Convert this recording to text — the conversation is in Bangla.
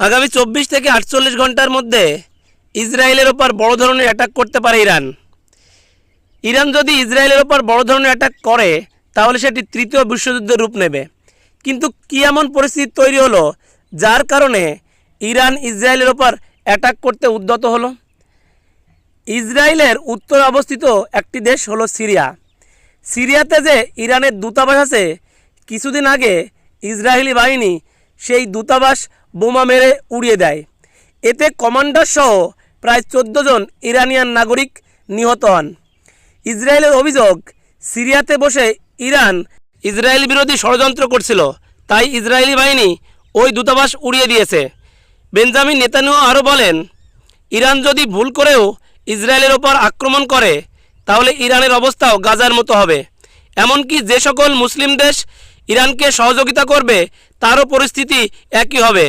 আগামী চব্বিশ থেকে আটচল্লিশ ঘণ্টার মধ্যে ইসরায়েলের ওপর বড় ধরনের অ্যাটাক করতে পারে ইরান। ইরান যদি ইসরায়েলের ওপর বড় ধরনের অ্যাটাক করে, তাহলে সেটি তৃতীয় বিশ্বযুদ্ধের রূপ নেবে। কিন্তু কী এমন পরিস্থিতি তৈরি হলো, যার কারণে ইরান ইসরায়েলের ওপর অ্যাটাক করতে উদ্যত হলো? ইসরায়েলের উত্তরে অবস্থিত একটি দেশ হলো সিরিয়া। সিরিয়াতে যে ইরানের দূতাবাস আছে, কিছুদিন আগে ইসরায়েলি বাহিনী সেই দূতাবাস বোমা মেরে উড়িয়ে দেয়। এতে কমান্ডার সহ প্রায় চোদ্দ জন ইরানিয়ান নাগরিক নিহত হন। ইসরায়েলের অভিযোগ, সিরিয়াতে বসে ইরান ইসরায়েল বিরোধী ষড়যন্ত্র করছিল, তাই ইসরায়েলি বাহিনী ওই দূতাবাস উড়িয়ে দিয়েছে। বেঞ্জামিন নেতানিয়াহু আরও বলেন, ইরান যদি ভুল করেও ইসরায়েলের ওপর আক্রমণ করে, তাহলে ইরানের অবস্থাও গাজার মতো হবে। এমনকি যে সকল মুসলিম দেশ ইরানকে সহযোগিতা করবে, তারও পরিস্থিতি একই হবে।